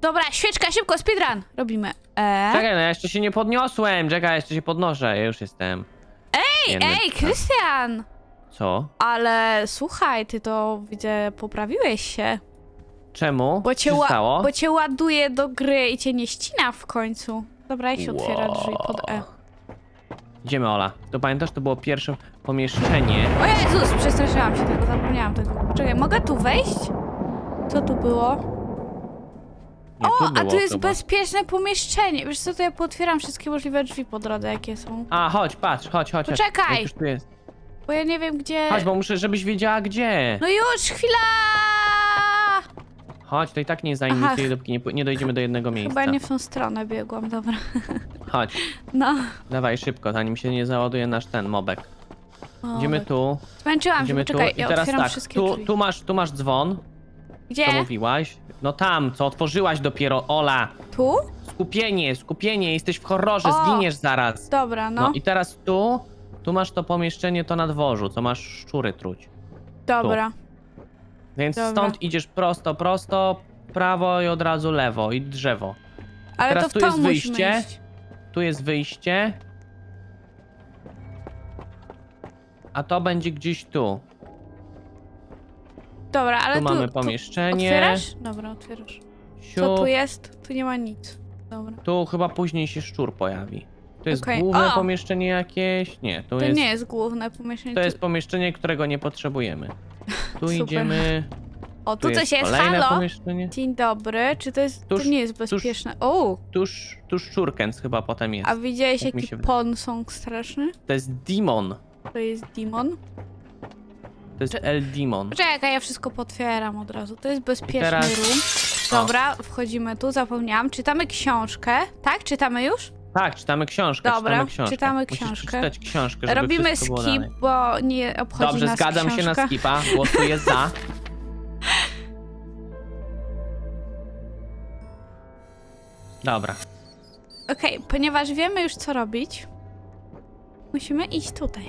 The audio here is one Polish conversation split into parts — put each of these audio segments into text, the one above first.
Dobra, świeczka, szybko, speedrun. Robimy. E. Czekaj, no ja jeszcze się nie podniosłem. Czekaj, jeszcze się podnoszę. Ja już jestem. Ej, ej, Krystian! Co? Ale słuchaj, ty to widzę, poprawiłeś się. Czemu? Bo Co cię, się ła- stało? bo cię ładuje do gry i cię nie ścina w końcu. Dobra, jak się otwiera drzwi pod E? Idziemy, Ola. To pamiętasz, to było pierwsze pomieszczenie. O Jezus, przestraszyłam się tego, zapomniałam tego. Czekaj, mogę tu wejść? Co tu było? Nie, O, a było tu jest chyba. bezpieczne pomieszczenie. Wiesz co, to ja pootwieram wszystkie możliwe drzwi po drodze, jakie są. A, chodź, patrz, chodź, chodź. chodź. Poczekaj. Jak już tu jest. Bo ja nie wiem gdzie... Chodź, bo muszę, żebyś wiedziała gdzie. No już, chwila! Chodź, to i tak nie Aha. dopóki nie, nie dojdziemy do jednego miejsca. Chyba nie w tą stronę biegłam, dobra. Chodź, No. dawaj szybko, zanim się nie załaduje nasz ten mobek. O, Idziemy tu, Zmęczyłam się, idziemy tu poczekaj, i ja teraz otwieram tak, wszystkie tu, drzwi. tu, masz, tu masz dzwon, Gdzie? co mówiłaś. No tam, co otworzyłaś dopiero, Ola. Tu? Skupienie, skupienie, jesteś w horrorze, O! zginiesz zaraz. Dobra, no. No i teraz tu, tu masz to pomieszczenie, to na dworzu, co masz szczury truć. Dobra. Więc Dobra. stąd idziesz prosto, prosto, prawo i od razu lewo i drzewo. Ale Teraz to w tu to jest musimy wyjście. iść. Tu jest wyjście. A to będzie gdzieś tu. Dobra, ale Tu tu... mamy tu pomieszczenie. Otwierasz? Dobra, otwierasz. Co tu jest? Tu nie ma nic. Dobra. Tu chyba później się szczur pojawi. To jest Okej. główne O! pomieszczenie jakieś? Nie, tu To jest, nie jest główne pomieszczenie. to tu- jest pomieszczenie, którego nie potrzebujemy. Tu idziemy. O, tu, Tu coś jest, kolejne halo? Dzień dobry. Czy to jest... Tuż- to nie jest bezpieczne. O! Tuż, tuż szczurkens chyba potem jest. A widziałeś Tak jaki ponsong straszny? To jest demon. To jest demon. To jest El Demon. Czekaj, ja wszystko potwieram od razu. To jest bezpieczny teraz- room. Dobra, wchodzimy tu, zapomniałam. Czytamy książkę. Tak? Czytamy już? Tak, czytamy książkę. Dobra, czytamy książkę. czytamy Musisz książkę. przeczytać książkę, żeby Robimy wszystko było skip, dalej. bo nie obchodzi Dobrze, nas zgadzam książka. się na skipa. Głosuję za. Dobra. Okej, ponieważ wiemy już co robić, musimy iść tutaj.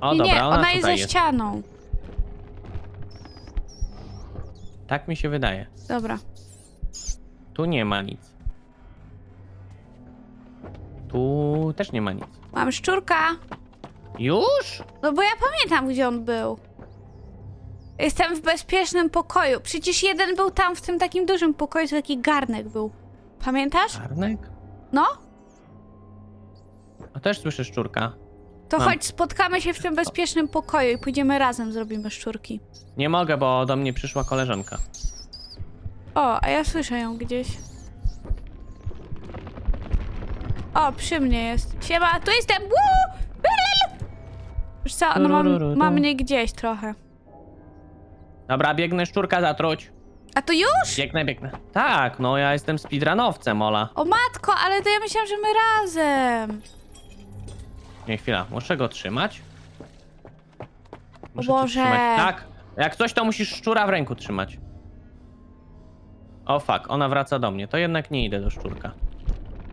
O, nie, dobra, nie, ona, ona jest tutaj za jest. ścianą. Tak mi się wydaje. Dobra. Tu nie ma nic. Tu też nie ma nic. Mam szczurka. Już? No bo ja pamiętam, gdzie on był. Jestem w bezpiecznym pokoju. Przecież jeden był tam w tym takim dużym pokoju, to taki garnek był. Pamiętasz? Czarnek? No? A też słyszę szczurka. To Mam. chodź, spotkamy się w tym bezpiecznym pokoju i pójdziemy razem, zrobimy szczurki. Nie mogę, bo do mnie przyszła koleżanka. O, a ja słyszę ją gdzieś. O, przy mnie jest. Siema, tu jestem! Woo! Wiesz co, no ma, Turururu. ma mnie gdzieś trochę. Dobra, biegnę szczurka zatruć. A to już? Biegnę, biegnę. Tak, no ja jestem speedrunowcem, Ola. O matko, ale to ja myślałam, że my razem. Nie, chwila, muszę go trzymać. Muszę cię Boże. trzymać. Tak, jak coś to musisz szczura w ręku trzymać. O fuck, ona wraca do mnie. To jednak nie idę do szczurka.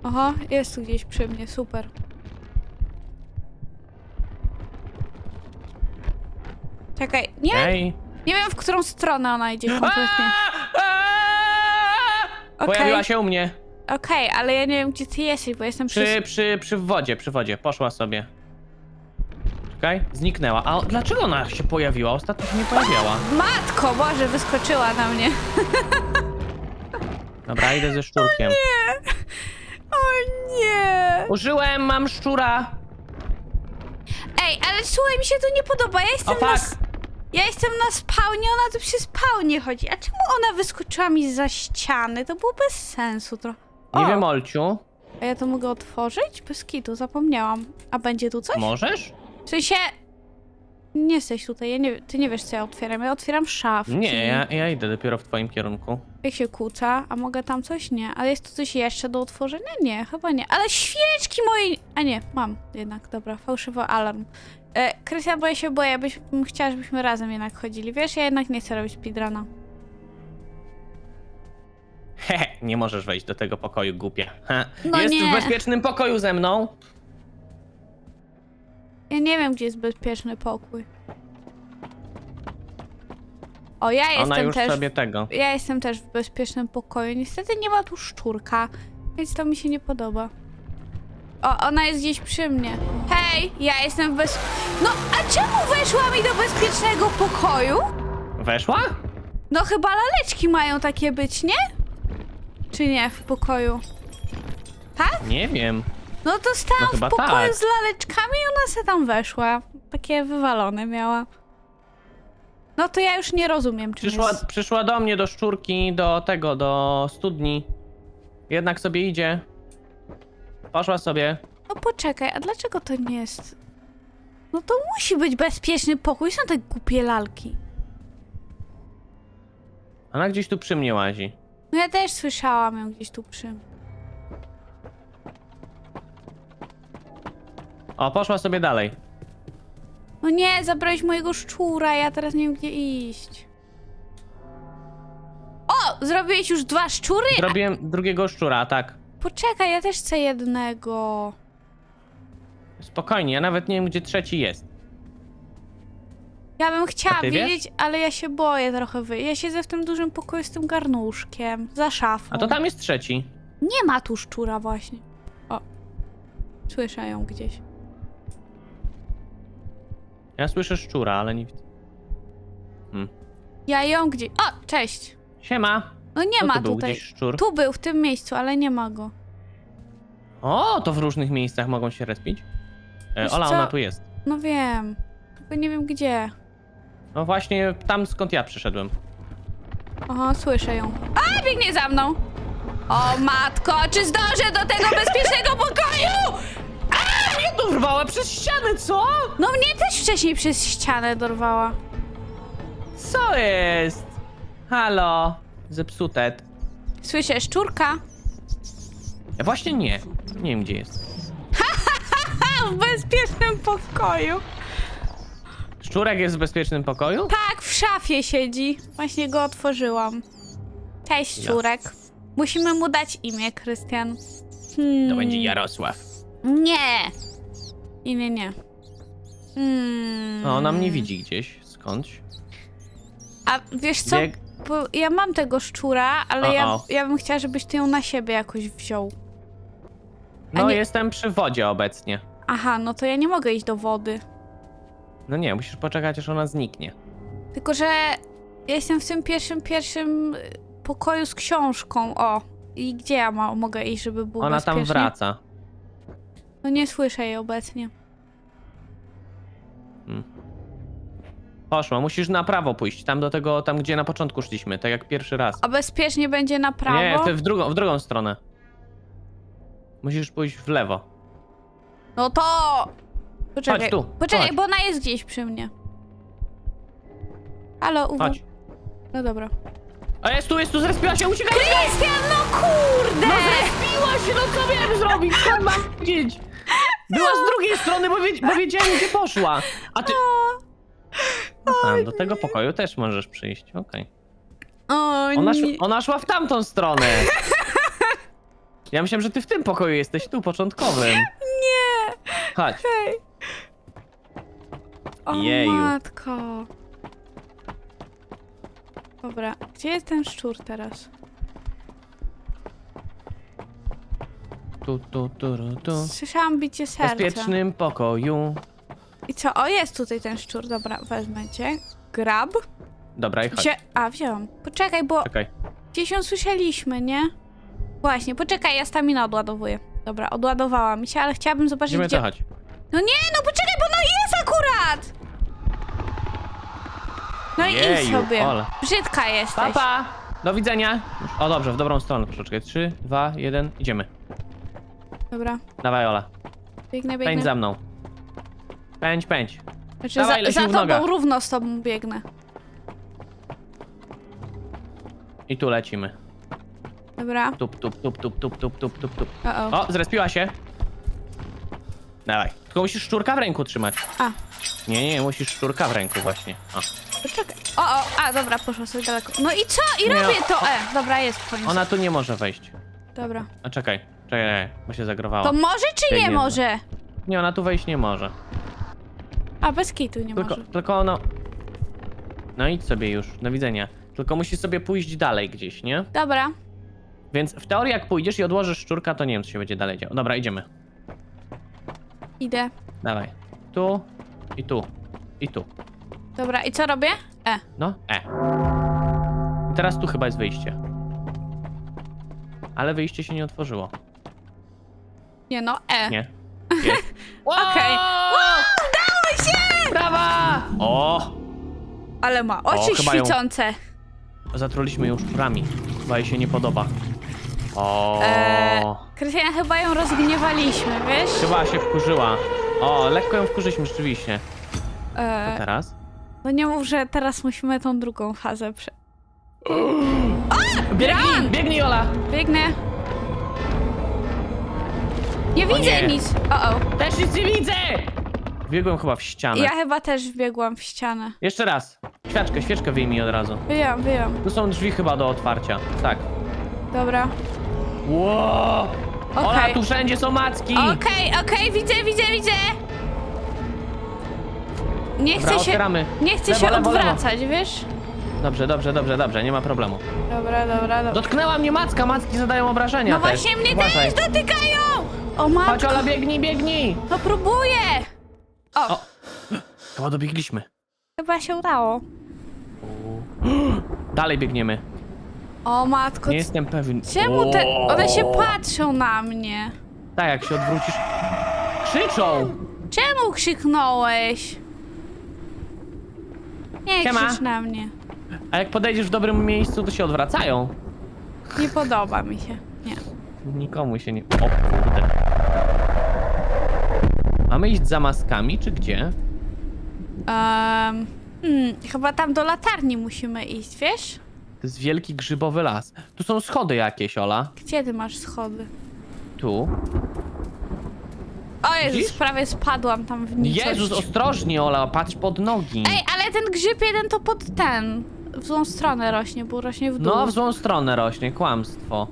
Oho, jest tu gdzieś przy mnie, super. Czekaj, nie, Ej. nie wiem w którą stronę ona idzie kompletnie. Okej. Pojawiła się u mnie. Okej, ale ja nie wiem gdzie ty jesteś, bo jestem przy... Przy, przy, przy wodzie, przy wodzie. Poszła sobie. Czekaj, zniknęła. A dlaczego ona się pojawiła? Ostatnio się nie pojawiała. Matko, Boże, wyskoczyła na mnie. Dobra, idę ze szczurkiem. O nie! Użyłem, mam szczura. Ej, ale słuchaj, mi się to nie podoba. Ja O jestem na... fuck. Ja jestem na spawnie, ona tu przy spawnie chodzi. A czemu ona wyskoczyła mi za ściany? To było bez sensu trochę. Nie O, wiem, Olciu. A ja to mogę otworzyć? Bez kitu, zapomniałam. A będzie tu coś? Możesz? W sensie... Nie jesteś tutaj, ja nie, ty nie wiesz co ja otwieram. Ja otwieram szafki. Nie, ja, ja idę dopiero w twoim kierunku. Jak się kłóca, a mogę tam coś? Nie. Ale jest tu coś jeszcze do otworzenia? Nie, chyba nie. Ale świeczki mojej... A nie, mam jednak, dobra. Fałszywy alarm. E, Krystian, bo ja się boję, byś bym chciała, żebyśmy razem jednak chodzili. Wiesz, ja jednak nie chcę robić speedruna. Hehe, nie możesz wejść do tego pokoju, głupia. Ha. No Jest nie. w bezpiecznym pokoju ze mną. Ja nie wiem, gdzie jest bezpieczny pokój. O, ja Ona jestem już też... sobie tego. Ja jestem też w bezpiecznym pokoju. Niestety nie ma tu szczurka, więc to mi się nie podoba. O, ona jest gdzieś przy mnie. Hej, ja jestem w bez... No, a czemu weszła mi do bezpiecznego pokoju? Weszła? No chyba laleczki mają takie być, nie? Czy nie, w pokoju? Tak? Nie wiem. No to stałam No w chyba pokoju tak. z laleczkami i ona se tam weszła. Takie wywalone miała. No to ja już nie rozumiem, czym Przyszła, jest... przyszła do mnie, do szczurki, do tego, do studni. Jednak sobie idzie. Poszła sobie. No poczekaj, a dlaczego to nie jest... No to musi być bezpieczny pokój, są te głupie lalki. Ona gdzieś tu przy mnie łazi. No ja też słyszałam ją gdzieś tu przy... O, poszła sobie dalej. No nie, zabrałeś mojego szczura, ja teraz nie wiem gdzie iść. O! Zrobiłeś już dwa szczury? Zrobiłem drugiego szczura, tak. Poczekaj, ja też chcę jednego. Spokojnie, ja nawet nie wiem, gdzie trzeci jest. Ja bym chciała A ty wiesz? wiedzieć, ale ja się boję trochę wy. Ja siedzę w tym dużym pokoju z tym garnuszkiem, za szafą. A to tam jest trzeci. Nie ma tu szczura właśnie. O. Słyszę ją gdzieś. Ja słyszę szczura, ale nie widzę. Hmm. Ja ją gdzieś... O, cześć. Siema. No nie No ma tu był tutaj. gdzieś szczur. Tu był, w tym miejscu, ale nie ma go. O, to w różnych miejscach mogą się respić. E, Wiesz Ola, co? ona tu jest. No wiem. Tylko nie wiem gdzie. No właśnie tam skąd ja przyszedłem. Aha, słyszę ją. A, biegnie za mną! O matko, czy zdążę do tego bezpiecznego pokoju? Nie dorwała przez ścianę, co? No mnie też wcześniej przez ścianę dorwała. Co jest? Halo? Zepsute. Słyszę szczurka. Ja właśnie nie. Nie wiem, gdzie jest. A, w bezpiecznym pokoju. Szczurek jest w bezpiecznym pokoju? Tak, w szafie siedzi. Właśnie go otworzyłam. Cześć, szczurek. Musimy mu dać imię, Krystian. Hmm. To będzie Jarosław. Nie. Imię nie. Hmm. No, ona mnie widzi gdzieś, skądś. A wiesz co? Bieg... Bo ja mam tego szczura, ale ja, ja bym chciała, żebyś ty ją na siebie jakoś wziął. No, nie- jestem przy wodzie obecnie. Aha, no to ja nie mogę iść do wody. No nie, musisz poczekać, aż ona zniknie. Tylko, że ja jestem w tym pierwszym, pierwszym y, pokoju z książką. O. I gdzie ja ma, mogę iść, żeby było Ona bezpiecznie? tam wraca. No nie słyszę jej obecnie. Poszła, musisz na prawo pójść, tam do tego, tam gdzie na początku szliśmy, tak jak pierwszy raz. A bezpiecznie będzie na prawo? Nie, ty w drugą, w drugą stronę. Musisz pójść w lewo. No to... Poczekaj, Chodź tu, poczekaj, chodź. bo ona jest gdzieś przy mnie. Halo, uwu. Chodź. No dobra. A jest tu, jest tu, zrespiła się, uciekaj! Krystian, no kurde! No zrespiła się, no co miałem zrobić? Co mam wiedzieć? Była z drugiej strony, bo, wiedz, bo wiedziałem, gdzie poszła. A ty... A, do tego pokoju też możesz przyjść, okej. O Ona, nie. szła, ona szła w tamtą stronę. Ja myślałem, że ty w tym pokoju jesteś, tu, początkowym. Nie! Chodź. Hej! O Jeju. matko. Dobra, gdzie jest ten szczur teraz? Tu, tu, tu, ru, tu. Słyszałam bicie W serca. bezpiecznym pokoju. I co? O, jest tutaj ten szczur. Dobra, wezmę cię. Grab. Dobra, i chodź. A, wziąłam. Poczekaj, bo Czekaj. gdzieś ją słyszeliśmy, nie? Właśnie, poczekaj, ja stamina odładowuję. Dobra, odładowała mi się, ale chciałabym zobaczyć, Idziemy gdzie... to chodź. No nie, no poczekaj, bo no jest akurat! No i idź Jeju, sobie. Ola. Brzydka jesteś. Papa! Do widzenia. O dobrze, w dobrą stronę troszeczkę. 3, 2, 1, idziemy. Dobra, Dawaj Ola. biegnę, Pędź biegnę. za mną. Pędź, pędź. Znaczy Dawaj, za, leci za w tobą, równo z tobą biegnę. I tu lecimy. Dobra, Tup, tup, tup, tup, tup, tup, tup, tup, tup. o, o. O, zrespiła się. Dawaj. Tylko musisz szczurka w ręku trzymać. A, Nie, nie, musisz szczurka w ręku właśnie. O. poczekaj. O, o, a, dobra, poszła sobie daleko. No i co? I Nie, robię o- to. E, dobra, jest w końcu. Ona tu nie może wejść. Dobra. A czekaj, czekaj, bo się zagrowała. To może czy nie może? Nie, ona tu wejść nie może. A, bez kitu nie Tylko, może. tylko ona... No idź sobie już, do widzenia. Tylko musisz sobie pójść dalej gdzieś, nie? Dobra. Więc w teorii jak pójdziesz i odłożysz szczurka, to nie wiem, co się będzie dalej działo. Dobra, idziemy. Idę. Dawaj. Tu i tu. I tu. Dobra, i co robię? E. No, E. I teraz tu chyba jest wyjście. Ale wyjście się nie otworzyło. Nie no, E. Nie. Jest. Okej. Wow, udało się! Brawa! O! Ale ma oczy chyba ją- świecące. Zatruliśmy ją szczurami. Chyba jej się nie podoba. O. Eee. Krystian, chyba ją rozgniewaliśmy, wiesz? Chyba się wkurzyła. O, lekko ją wkurzyliśmy rzeczywiście. Co E, teraz? No nie mów, że teraz musimy tą drugą fazę prze... Biegnij! Biegnij, Ola! Biegnę. Nie O widzę nie. nic. O, o. Też nic nie widzę! Biegłem chyba w ścianę. Ja chyba też wbiegłam w ścianę. Jeszcze raz. Świeczkę, świeczkę wyjmij od razu. Wyjęłam, wyjęłam. Tu są drzwi chyba do otwarcia. Tak. Dobra. Wow! Ola, Okej. tu wszędzie są macki! Okej, okej, widzę, widzę, widzę. Nie Dobra, chcę się, otwieramy. nie chcę Lewo, się lewo, lewo. odwracać, wiesz? Dobrze, dobrze, dobrze, dobrze, nie ma problemu. Dobra, dobra, dobra. Dotknęła mnie macka, macki zadają obrażenia No też. właśnie mnie Uważaj. też dotykają! O Chodź matko, Ola, biegnij, biegnij! no próbuję! O, O. Chyba dobiegliśmy. chyba się udało. Dalej biegniemy. O matko, Nie jestem pewien. czemu te, one się patrzą na mnie? Tak, jak się odwrócisz. Krzyczą! Czemu krzyknąłeś? Nie Siema. krzycz na mnie. A jak podejdziesz w dobrym miejscu, to się odwracają. Nie podoba mi się. Nie. Nikomu się nie... O kurde. Mamy iść za maskami, czy gdzie? Um, hmm, chyba tam do latarni musimy iść, wiesz? To jest wielki grzybowy las. Tu są schody jakieś, Ola. Gdzie ty masz schody? Tu. O Jezus, Widzisz? prawie spadłam tam w nicość. Jezus, ostrożnie, Ola, patrz pod nogi. Ej, ale ten grzyb jeden to pod ten. W złą stronę rośnie, bo rośnie w dół. No, w złą stronę rośnie, kłamstwo.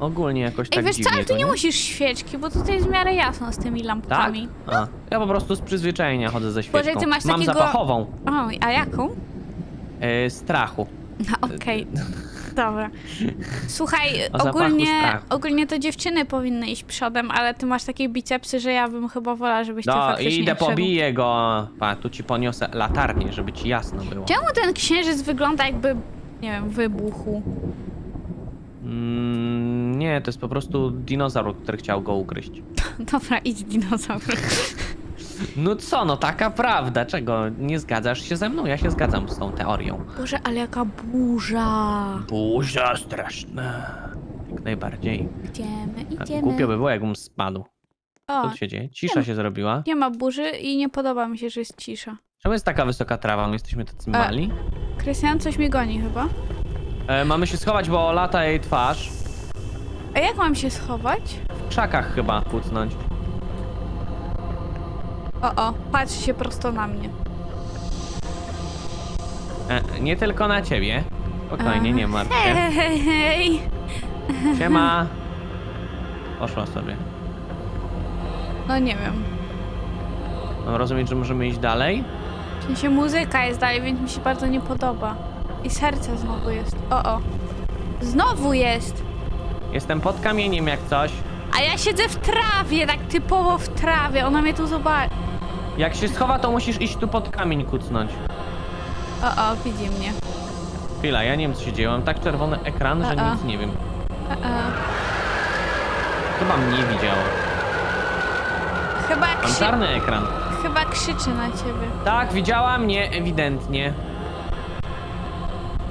Ogólnie jakoś Ej, tak wiesz co, dziwnie ale to, ty nie musisz świeczki, bo tutaj jest w miarę jasno z tymi Tak? lampkami. A, ja po prostu z przyzwyczajenia chodzę ze świeczką. Ty masz Mam takiego- zapachową. Oj, a jaką? E, strachu. No, Okej, dobra. Słuchaj, O zapachu ogólnie, strachu. ogólnie to dziewczyny powinny iść przodem, ale ty masz takie bicepsy, że ja bym chyba wolała, żebyś ty No, faktycznie idę, pobiję go. Pa, tu ci poniosę latarnię, żeby ci jasno było. Czemu ten księżyc wygląda jakby, nie wiem, wybuchł? Mm, nie, to jest po prostu dinozaur, który chciał go ugryźć. Dobra, idź dinozaur. No co, no taka prawda. Czego? Nie zgadzasz się ze mną? Ja się zgadzam z tą teorią. Boże, ale jaka burza. Burza straszna. Jak najbardziej. Idziemy, idziemy. Głupio by było, jakbym spadł. O, Co tu się dzieje? Cisza się zrobiła. nie ma burzy i nie podoba mi się, że jest cisza. Czemu jest taka wysoka trawa? My jesteśmy tacy E. mali. Krystian, coś mi goni chyba. E, mamy się schować, bo lata jej twarz. A jak mam się schować? W krzakach chyba kucnąć. O, o, patrzy się prosto na mnie. E, nie tylko na ciebie. Spokojnie, nie martw się. Hej, hej, hej. Siema. Poszła sobie. No nie wiem. Mam rozumieć, że możemy iść dalej? W sensie muzyka jest dalej, więc mi się bardzo nie podoba. I serce znowu jest. O, o. Znowu jest. Jestem pod kamieniem jak coś. A ja siedzę w trawie, tak typowo w trawie. Ona mnie tu zobaczy. Jak się schowa, to musisz iść tu pod kamień kucnąć. O, o, widzi mnie. Chwila, ja nie wiem co się dzieje. Mam tak czerwony ekran, że A-a. nic nie wiem. O. Chyba mnie widziało. Chyba, Mam krzy... czarny ekran. Chyba krzyczy na ciebie. Tak, widziała mnie ewidentnie.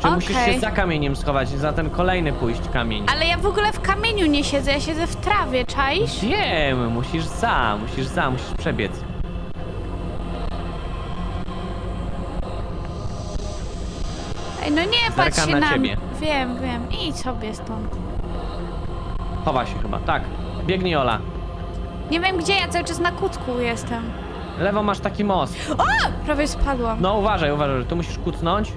Czy musisz Okej. się za kamieniem schować, za ten kolejny pójść kamień? Ale ja w ogóle w kamieniu nie siedzę, ja siedzę w trawie, czaisz? Wiem, musisz za, musisz za, musisz przebiec. Ej, no nie patrz Zerkam się na na ciebie. mnie. Wiem, wiem. Idź sobie stąd. Chowa się chyba, tak. Biegnij Ola. Nie wiem gdzie, ja cały czas na kucku jestem. Lewo masz taki most. Prawie spadłam. No uważaj, uważaj, tu musisz kucnąć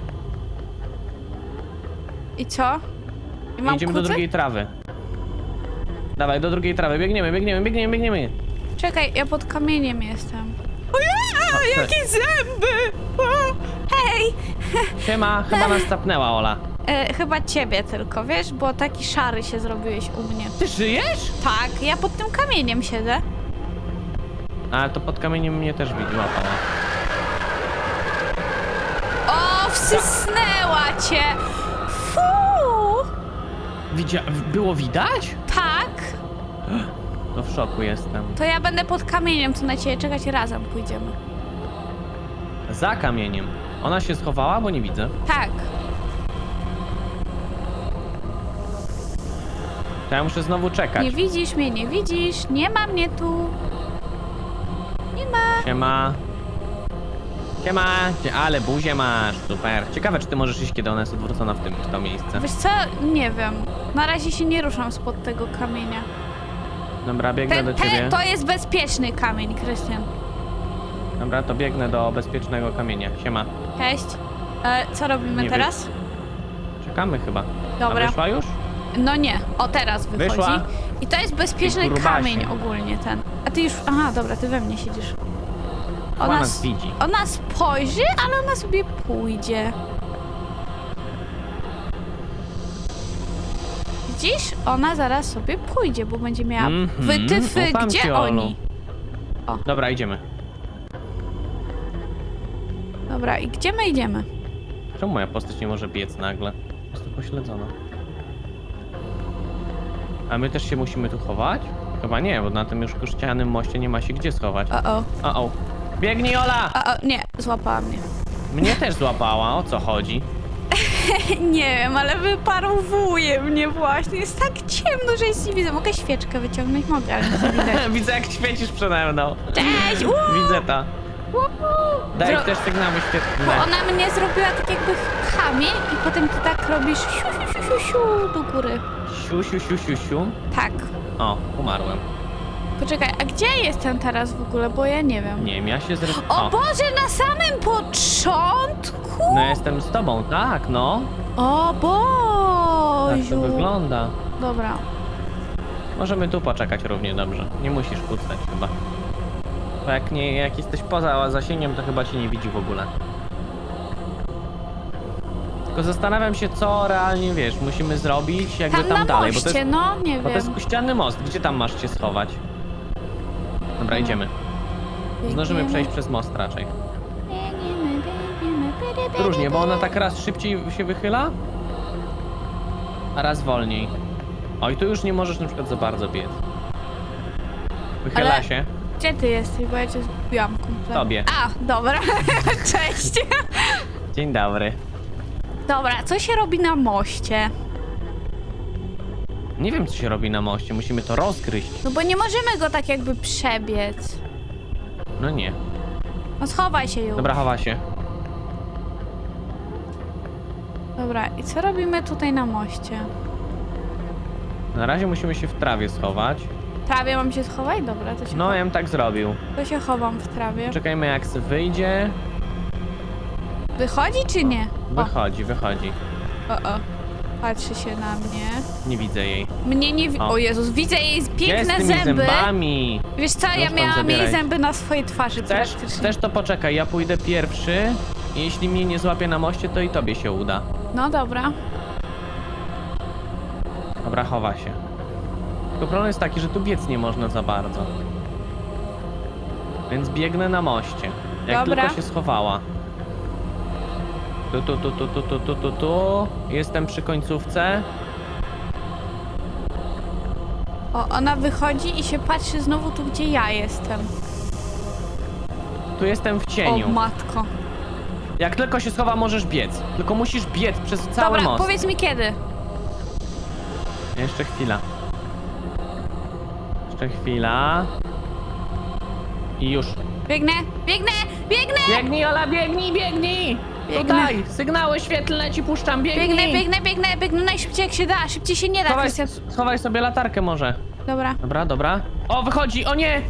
I co? I i mam idziemy do drugiej trawy. Dawaj, do drugiej trawy, biegniemy, biegniemy, biegniemy, biegniemy. Czekaj, ja pod kamieniem jestem. A, Jakie zęby! O, Hej! Siema, chyba nas zapnęła Ola. E, chyba ciebie tylko, wiesz, bo taki szary się zrobiłeś u mnie. Ty żyjesz? Tak, ja pod tym kamieniem siedzę. A, to pod kamieniem mnie też widzi łapała. O, wsysnęła cię! Fu! Widzia... Było widać? Tak, No w szoku jestem. to ja będę pod kamieniem tu na ciebie czekać i razem pójdziemy. Za kamieniem. Ona się schowała, bo nie widzę. Tak. To ja muszę znowu czekać. Nie widzisz mnie, nie widzisz, nie ma mnie tu. Nie ma. Siema. Siema. Cie- Ale buzię masz, super. Ciekawe, czy ty możesz iść, kiedy ona jest odwrócona w, tym, w to miejsce. Wiesz co? Nie wiem. Na razie się nie ruszam spod tego kamienia. Dobra, biegnę Ten, do ciebie. ten, to jest bezpieczny kamień, Krystian. Dobra, to biegnę do bezpiecznego kamienia. Siema. Cześć. E, co robimy Nie teraz? Czekamy chyba. Dobra. A wyszła już? No nie, o teraz wychodzi. Wyszła. I to jest bezpieczny Ty grubasie. kamień ogólnie ten. A ty już. Aha, dobra, ty we mnie siedzisz. Ona nas widzi. ona spojrzy, ale ona sobie pójdzie. Widzisz? Ona zaraz sobie pójdzie, bo będzie miała Mhm, wytyfy, ufam ci, gdzie Olu. oni. Dobra, idziemy. Dobra, i gdzie my idziemy? Czemu moja postać nie może biec nagle? Jest to pośledzona. A my też się musimy tu chować? Chyba nie, bo na tym już kościanym moście nie ma się gdzie schować. O, o, O, o. Biegnij, Ola! o, o, nie, złapała mnie. Mnie też złapała, o co chodzi? Nie wiem, ale wyparowuje mnie właśnie. Jest tak ciemno, że nic nie widzę. Mogę świeczkę wyciągnąć? Mogę, ale nic nie widać. Widzę jak świecisz przede mną. Cześć! Uuu! Widzę to. Daj Zro- też sygnały Bo ona mnie zrobiła tak jakby kamień i potem ty tak robisz siu, siu, siu, siu, siu do góry. Siu, siu, siu, siu, siu. Tak. O, umarłem. Poczekaj, a gdzie jestem teraz w ogóle, bo ja nie wiem. Nie wiem, ja się zre... O Boże, na samym początku? No ja jestem z tobą, tak, no. O Tak to Boziu. wygląda. Dobra. Możemy tu poczekać równie dobrze. Nie musisz kucnąć chyba. Bo jak, nie, jak jesteś poza zasięgiem, to chyba się nie widzi w ogóle. Tylko zastanawiam się, co realnie, wiesz, musimy zrobić, jakby Tam, tam, na dalej. moście, bo to jest, no, nie bo to wiem. jest ściany most. Gdzie tam masz się schować? Dobra, idziemy. Zdążymy Biegniemy, przejść przez most raczej. biegniemy, biegniemy, Różnie, bo ona tak raz szybciej się wychyla, a raz wolniej. Oj, tu już nie możesz na przykład za bardzo biec. Wychyla Ale- się. Gdzie ty jesteś, bo ja cię zgubiłam kompletnie. Tobie. A, dobra. Cześć. Dzień dobry. Dobra, co się robi na moście? Nie wiem, co się robi na moście. Musimy to rozgryźć. No bo nie możemy go tak jakby przebiec. No nie. No schowaj się już. Dobra, chowa się. Dobra, i co robimy tutaj na moście? Na razie musimy się w trawie schować. Trawie mam się schować? Dobra, to się, No, ja bym tak zrobił. to się chowam w trawie. Czekajmy, jak se wyjdzie. Wychodzi czy nie? O, Wychodzi, wychodzi. o, o. Patrzy się na mnie. Nie widzę jej. Mnie nie wi- O. O Jezus, widzę jej z piękne tymi zęby. zębami? Wiesz co, ja tam miałam jej zabieraj. zęby na swojej twarzy Chcesz? praktycznie. Chcesz to poczekaj, ja pójdę pierwszy. Jeśli mnie nie złapie na moście, to i tobie się uda. No dobra. Dobra, chowa się. Tylko problem jest taki, że tu biec nie można za bardzo. Więc biegnę na moście. Jak Dobra. tylko się schowała. Tu, tu, tu, tu, tu, tu, tu, tu, tu. Jestem przy końcówce. O, ona wychodzi i się patrzy znowu tu, gdzie ja jestem. Tu jestem w cieniu. O matko. Jak tylko się schowa, możesz biec. Tylko musisz biec przez cały Dobra, most. powiedz mi kiedy. Jeszcze chwila. Jeszcze chwila. I już. Biegnę, biegnę, biegnę! Biegnij, Ola, biegnij, biegnij! Biegnę. Tutaj, sygnały świetlne ci puszczam, biegnij! Biegnę, biegnę, biegnę, biegnę najszybciej jak się da. Szybciej się nie da, Schowaj, Krystian. schowaj sobie latarkę może. Dobra. Dobra, dobra. O, wychodzi, o nie!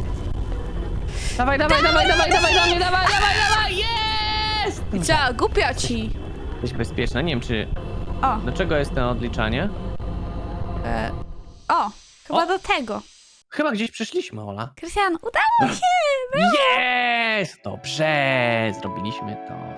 Dawaj, dawaj, dawaj, dawaj, dawaj, do mnie, dawaj, dawaj, dawaj, jest! I co, głupio ci. Jesteś bezpieczna, nie wiem czy... O, Do czego jest to odliczanie? e, o, chyba O. do tego. Chyba gdzieś przyszliśmy, Ola. Krystian, udało się! Jest! Dobrze, zrobiliśmy to.